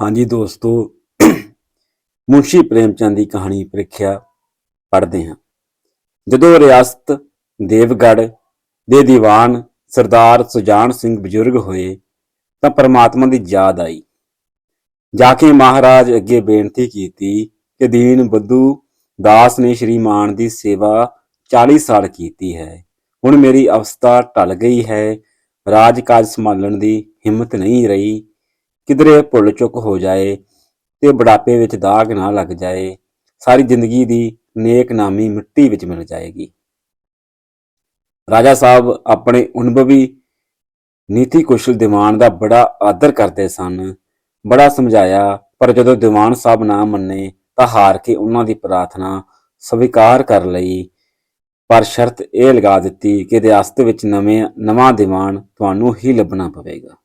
ਹਾਂਜੀ ਦੋਸਤੋ, ਮੁਨਸ਼ੀ ਪ੍ਰੇਮਚੰਦ ਦੀ ਕਹਾਣੀ ਪ੍ਰੀਖਿਆ ਪੜ੍ਹਦੇ ਹਾਂ। ਜਦੋਂ ਰਿਆਸਤ ਦੇਵਗੜ੍ਹ ਦੇ ਦੀਵਾਨ ਸਰਦਾਰ ਸੁਜਾਨ ਸਿੰਘ ਬਜ਼ੁਰਗ ਹੋਏ, ਤਾਂ ਪਰਮਾਤਮਾ ਦੀ ਯਾਦ ਆਈ। ਜਾ ਕੇ ਮਹਾਰਾਜ ਅੱਗੇ ਬੇਨਤੀ ਕੀਤੀ ਕਿ ਦੀਨ ਬੱਧੂ ਦਾਸ ਨੇ ਸ਼੍ਰੀਮਾਨ ਦੀ ਸੇਵਾ 40 ਸਾਲ ਕੀਤੀ ਹੈ। ਹੁਣ ਮੇਰੀ ਅਵਸਥਾ ਢਲ ਗਈ ਹੈ। ਰਾਜ ਕਾਜ ਸੰਭਾਲਣ ਦੀ ਹਿੰਮਤ ਨਹੀਂ ਰਹੀ। ਕਿਧਰੇ ਭੁੱਲ ਚੁੱਕ ਹੋ ਜਾਏ ਤੇ ਬੁਢਾਪੇ ਵਿੱਚ ਦਾਗ ਨਾ ਲੱਗ ਜਾਏ, ਸਾਰੀ ਜ਼ਿੰਦਗੀ ਦੀ ਨੇਕ ਨਾਮੀ ਮਿੱਟੀ ਵਿੱਚ ਮਿਲ ਜਾਏਗੀ। ਰਾਜਾ ਸਾਹਿਬ ਆਪਣੇ ਅਨੁਭਵੀ ਨੀਤੀ ਕੁਸ਼ਲ ਦੀਵਾਨ ਦਾ ਬੜਾ ਆਦਰ ਕਰਦੇ ਸਨ। ਬੜਾ ਸਮਝਾਇਆ, ਪਰ ਜਦੋਂ ਦੀਵਾਨ ਸਾਹਿਬ ਨਾ ਮੰਨੇ ਤਾਂ ਹਾਰ ਕੇ ਉਹਨਾਂ ਦੀ ਪ੍ਰਾਰਥਨਾ ਸਵੀਕਾਰ ਕਰ ਲਈ। ਪਰ ਸ਼ਰਤ ਇਹ ਲਗਾ ਦਿੱਤੀ ਕਿ ਰਿਆਸਤ ਵਿੱਚ ਨਵੇਂ, ਨਵਾਂ ਦੀਵਾਨ ਤੁਹਾਨੂੰ ਹੀ ਲੱਭਣਾ ਪਵੇਗਾ।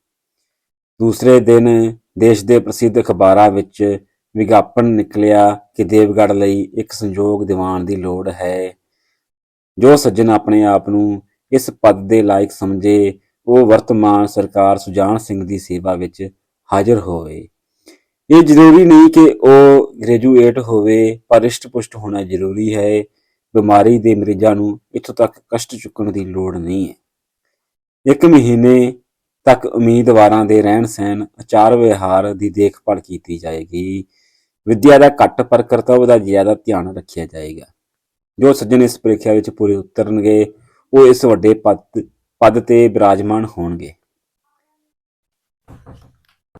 ਦੂਸਰੇ ਦਿਨ ਦੇਸ਼ ਦੇ ਪ੍ਰਸਿੱਧ ਅਖਬਾਰਾਂ ਵਿੱਚ ਵਿਗਿਆਪਨ ਨਿਕਲਿਆ ਕਿ ਦੇਵਗੜ੍ਹ ਲਈ ਇੱਕ ਸੰਯੋਗ ਦੀਵਾਨ ਦੀ ਲੋੜ ਹੈ। ਜੋ ਸੱਜਣ ਆਪਣੇ ਆਪ ਨੂੰ ਇਸ ਪਦ ਦੇ ਲਾਇਕ ਸਮਝੇ, ਉਹ ਵਰਤਮਾਨ ਸਰਕਾਰ ਸੁਜਾਨ ਸਿੰਘ ਦੀ ਸੇਵਾ ਵਿੱਚ ਹਾਜ਼ਰ ਹੋਵੇ। ਇਹ ਜ਼ਰੂਰੀ ਨਹੀਂ ਕਿ ਉਹ ਗ੍ਰੈਜੂਏਟ ਹੋਵੇ, ਪਰ ਰਿਸ਼ਟ-ਪੁਸ਼ਟ ਹੋਣਾ ਜ਼ਰੂਰੀ ਹੈ। ਬਿਮਾਰੀ ਦੇ ਮਰੀਜ਼ਾਂ ਨੂੰ ਇੱਥੋਂ ਤੱਕ ਕਸ਼ਟ ਚੁੱਕਣ ਦੀ ਲੋੜ ਨਹੀਂ ਹੈ। ਇੱਕ ਮਹੀਨੇ ਤੱਕ ਉਮੀਦਵਾਰਾਂ ਦੇ ਰਹਿਣ ਸਹਿਣ, ਆਚਾਰ ਵਿਹਾਰ ਦੀ ਦੇਖਭਾਲ ਕੀਤੀ ਜਾਏਗੀ। ਵਿਦਿਆ ਦਾ ਘੱਟ ਪਰ ਕਰਤੱਵ ਦਾ ਜ਼ਿਆਦਾ ਧਿਆਨ ਰੱਖਿਆ ਜਾਏਗਾ। ਜੋ ਸੱਜਣ ਇਸ ਪ੍ਰੀਖਿਆ ਵਿੱਚ ਪੂਰੇ ਉਤਰਨਗੇ, ਉਹ ਇਸ ਵੱਡੇ ਪਦ ਪਦ ਤੇ ਬਿਰਾਜਮਾਨ ਹੋਣਗੇ।